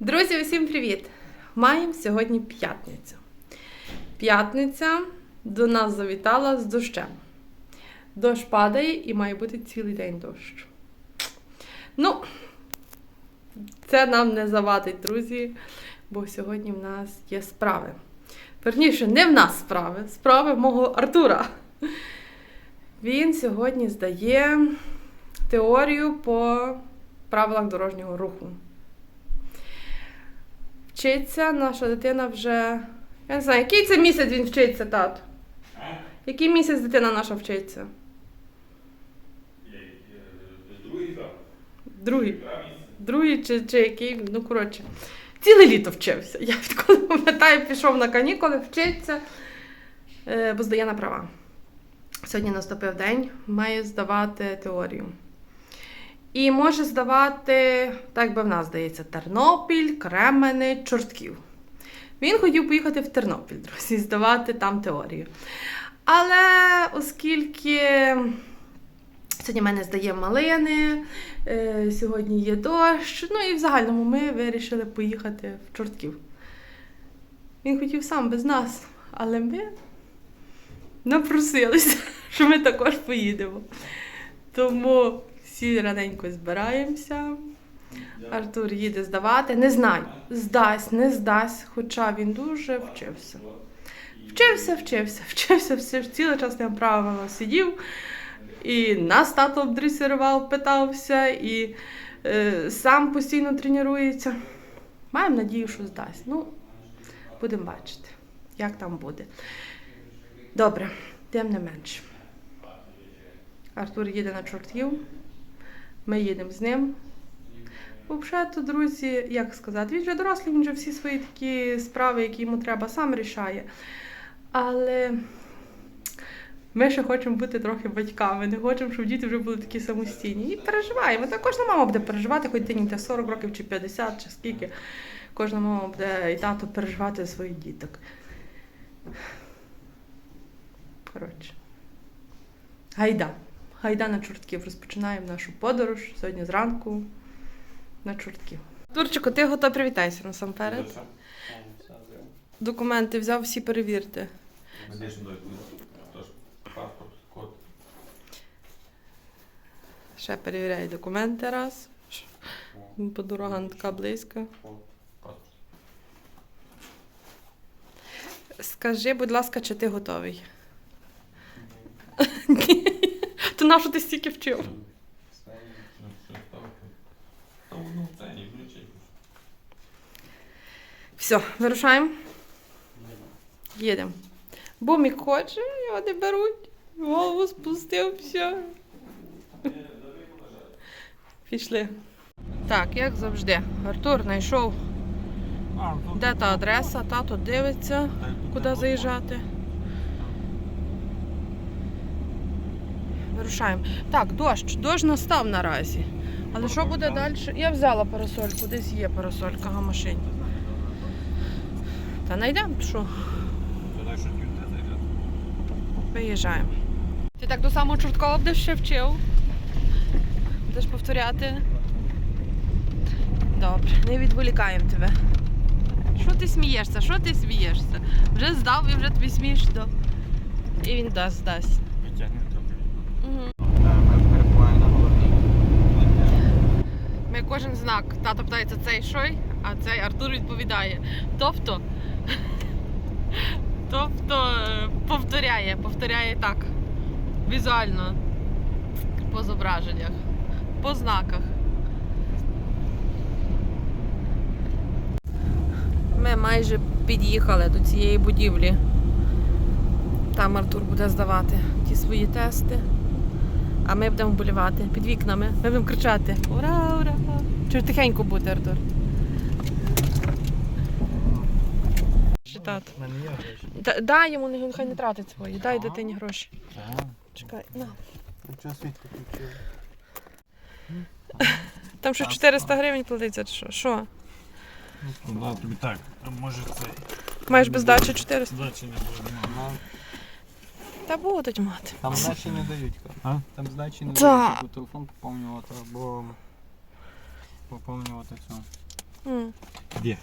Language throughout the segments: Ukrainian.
Друзі, усім привіт! Маємо сьогодні п'ятницю. П'ятниця до нас завітала з дощем. Дощ падає і має бути цілий день дощ. Ну, це нам не завадить, друзі, бо сьогодні в нас є справи. Верніше, не в нас справи, справи мого Артура. Він сьогодні здає теорію по правилах дорожнього руху. Вчиться наша дитина вже. Я не знаю, який це місяць він вчиться, тато? Який місяць дитина наша вчиться? Другий так. Другий. Другий чи, чи який, ну коротше. Ціле літо вчився. Я відколи пам'ятаю, пішов на канікули, вчиться, е, бо здає на права. Сьогодні наступив день, має здавати теорію. І може здавати, так би в нас здається, Тернопіль, Кремени, Чортків. Він хотів поїхати в Тернопіль, друзі, здавати там теорію. Але оскільки сьогодні в мене здає малини, е, сьогодні є дощ, ну і в загальному ми вирішили поїхати в Чортків. Він хотів сам без нас, але ми напросилися, що ми також поїдемо. Тому всі раненько збираємося. Артур їде здавати. Не знаю, здасть, не здасть, хоча він дуже вчився. Вчився, вчився, вчився, все, цілий час там правильно сидів. І нас тато обдресирував, питався, і е, сам постійно тренується. Маємо надію, що здасть. Ну, будемо бачити, як там буде. Добре, тим не менше. Артур їде на чортів, ми їдемо з ним. Взагалі, друзі, як сказати, він вже дорослий, він вже всі свої такі справи, які йому треба, сам рішає. Але ми ще хочемо бути трохи батьками, не хочемо, щоб діти вже були такі самостійні. І переживаємо. Та кожна мама буде переживати, хоч дитині те 40 років чи 50, чи скільки. Кожна мама буде і тато переживати за своїх діток. Коротше. Гайда. Гайда на чортків. Розпочинаємо нашу подорож сьогодні зранку на чортків. Турчику, ти готов привітайся насамперед. Документи взяв всі перевірте. Паспорт, код. Ще перевіряй документи раз. Бо дорога не така близька. Скажи, будь ласка, чи ти готовий? Ні. То на що ти стільки вчив? Все, вирушаємо. Їдемо. Бумік хоче, його не беруть. Голову спустив, все. Пішли. Так, як завжди. Артур знайшов, де та адреса, тато дивиться, куди заїжджати. Вирушаємо. Так, дощ. Дощ настав наразі. Але що буде далі? Я взяла парасольку, десь є парасолька в машині. Та знайдемо, що виїжджаємо. Ти так до самого Чорткова будеш ще вчив? Будеш повторяти? Добре, не відволікаємо тебе. Що ти смієшся? Що ти смієшся? Вже здав і вже тобі смішно. І він дасть, дасть. Витягне трохи. Угу. Ми перебуваємо на головній. Ми кожен знак. Тато питається цей шой, а цей Артур відповідає. Тобто, тобто е, повторяє, повторяє так. Візуально. По зображеннях, по знаках. Ми майже під'їхали до цієї будівлі. Там Артур буде здавати ті свої тести. А ми будемо вболівати під вікнами. Ми будемо кричати Ура, ура! Чи тихенько бути, Артур? Читати. Д- Дай йому, нехай не тратить свої. Дай дитині гроші. Чекай, на. Нічого свідку включив. Там що 400 гривень платиться, чи що? Що? Ну, тобі так. А може це Маєш без дачі 400? здачі не буде. нема. Ну, Та будуть мати. Там здачі не дають. А? Там здачі не Та. дають, щоб телефон поповнювати або поповнювати цю. М. Де?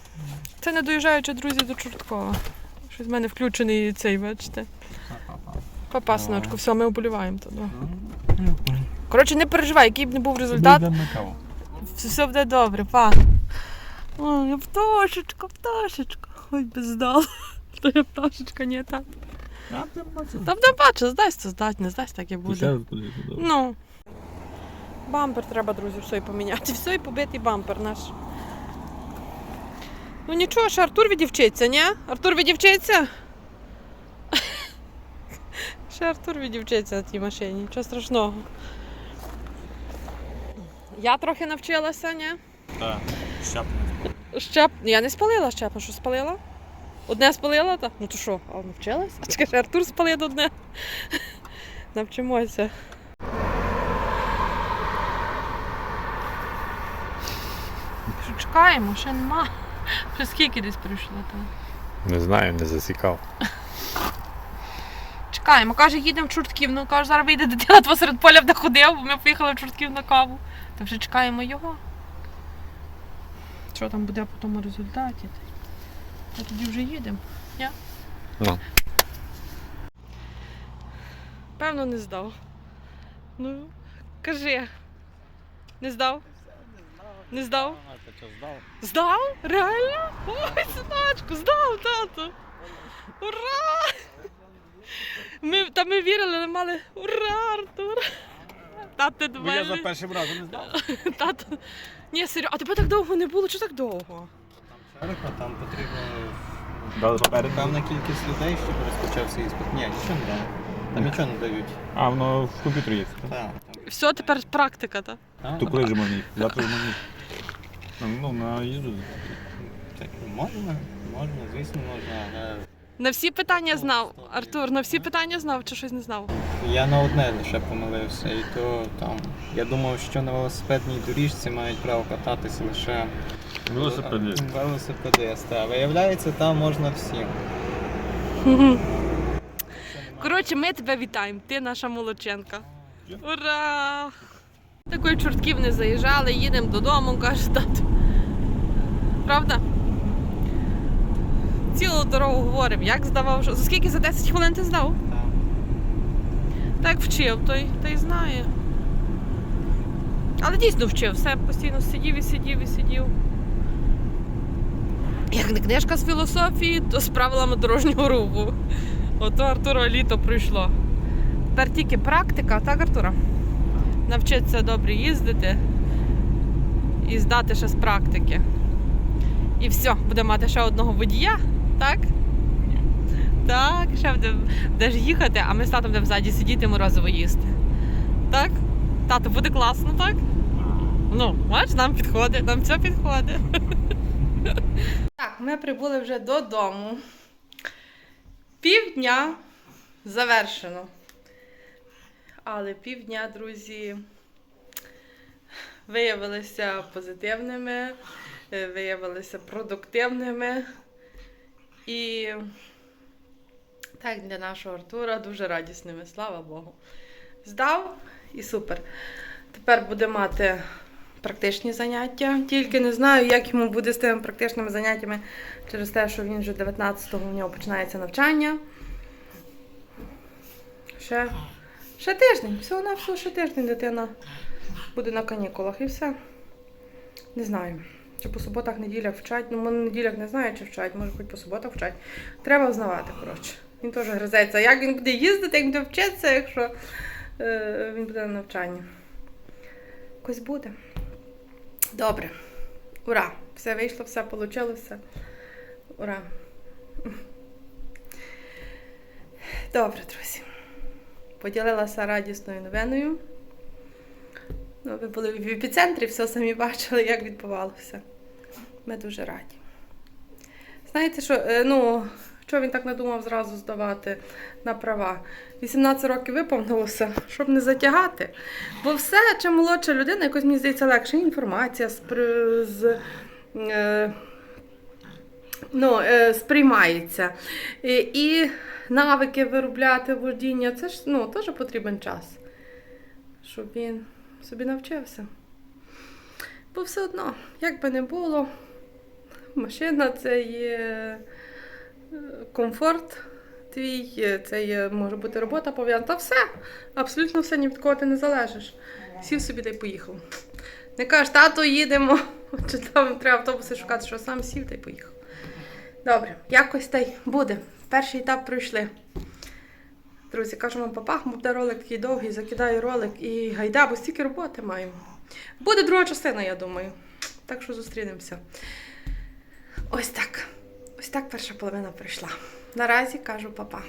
Це не доїжджаючи, друзі, до Чорткова. Щось в мене включений цей, бачите. Папа, синочку, все, ми оболіваємо туди. Коротше, не переживай, який б не був результат, на каву. все буде добре, па. Ой, пташечка, пташечка. Ой, би здала. То я пташечка, ні, так. Там не бачу, здасть, здать, не здасть, так і буде. Ну. Бампер треба, друзі, все і поміняти. Все і побитий бампер наш. Ну нічого, ще Артур відівчиться, ні? Артур відівчиться? Ще Артур відівчиться на тій машині, нічого страшного. Я трохи навчилася, ні? Так, щапне. Щеп... Я не спалила щепу, що спалила? Одне спалила, так? Ну то що, а навчилась? А чекай, Артур спалив одне. Навчимося. Чекаємо, ще нема. Вже скільки десь прийшло там. Не знаю, не засікав. Чекаємо, каже, їдемо в Чортків. Ну каже, зараз вийде дитина посеред поля де ходив, бо ми поїхали в Чортків на каву. То вже чекаємо його. Що там буде по тому результаті? Та тоді вже їдемо. Ні? Ну. Певно, не здав. Ну, кажи. Не здав? Не здав? Здав? Реально? Ой, синочку, здав, тато. Ура! Ми, та ми вірили, не мали. Ура, Артур! Тато до Бо я за першим разом не здав. Тато. Ні, серйозно, а тебе так довго не було? Чого так довго? Широко, там потрібно Дали папери? певна кількість людей, щоб розпочався іспит. Ні, нічого не дають. Там нічого не дають. А, воно в комп'ютері є. Так. Все, тепер практика, так? То коли ж мені? Завтра ж мені. Ну, на їзду. так, можна, можна, звісно, можна, але На всі питання знав. Артур, на всі питання знав чи щось не знав? я на одне лише помилився, і то там. Я думав, що на велосипедній доріжці мають право кататися лише Велосипедист. велосипедисти. А виявляється, там можна всім. Коротше, ми тебе вітаємо. Ти наша молодченка. Ура! Такої чортків не заїжджали, їдемо додому, каже тато. Правда? Цілу дорогу говоримо, як здавав, що. За скільки за 10 хвилин ти здав? Там. Так вчив, той, той знає. Але дійсно вчив, все постійно сидів і сидів і сидів. Як не книжка з філософії, то з правилами дорожнього руху. Ото Артура літо пройшло. Тепер тільки практика, так, Артура? Навчитися добре їздити і здати ще з практики. І все, буде мати ще одного водія, так? Так, ще буде, будеш їхати, а ми з татом будемо ззаді сидіти морозиво їсти. Так? Тато, буде класно, так? Ну, бачиш, нам підходить, нам все підходить. Так, ми прибули вже додому. Півдня завершено. Але півдня, друзі, виявилися позитивними, е, виявилися продуктивними. І так, для нашого Артура дуже радісними, слава Богу. Здав і супер. Тепер буде мати практичні заняття. Тільки не знаю, як йому буде з тими практичними заняттями через те, що він вже 19-го у нього починається навчання. Ще, ще тиждень, всього на всього ще тиждень дитина буде на канікулах і все. Не знаю. Чи по суботах, неділях вчать. Ну, на неділях не знаю, чи вчать, може хоч по суботах вчать. Треба взнавати, коротше. Він теж гризеться. Як він буде їздити, як буде вчитися, якщо е, він буде на навчанні. Якось буде. Добре. Ура! Все вийшло, все вийшло. Ура! Добре, друзі. Поділилася радісною новиною. Ну, ви були в епіцентрі, все самі бачили, як відбувалося. Ми дуже раді. Знаєте, що, е, ну, що він так надумав зразу здавати на права? 18 років виповнилося, щоб не затягати. Бо все, чим молодша людина, якось мені здається легше. Інформація спри- з, е, ну, е, сприймається. І, і навики виробляти водіння, це ж ну, теж потрібен час, щоб він собі навчився. Бо все одно, як би не було, машина це є е, комфорт твій, е, це є, може бути робота пов'язана. Та все, абсолютно все, ні від кого ти не залежиш. Сів собі та й поїхав. Не кажеш, тато, їдемо, чи там треба автобуси шукати, що сам сів та й поїхав. Добре, якось та й буде. Перший етап пройшли. Друзі, кажу вам папа, буде ролик такий довгий, закидаю ролик і гайда, бо стільки роботи маємо. Буде друга частина, я думаю. Так що зустрінемося. Ось так. Ось так перша половина прийшла. Наразі кажу папа.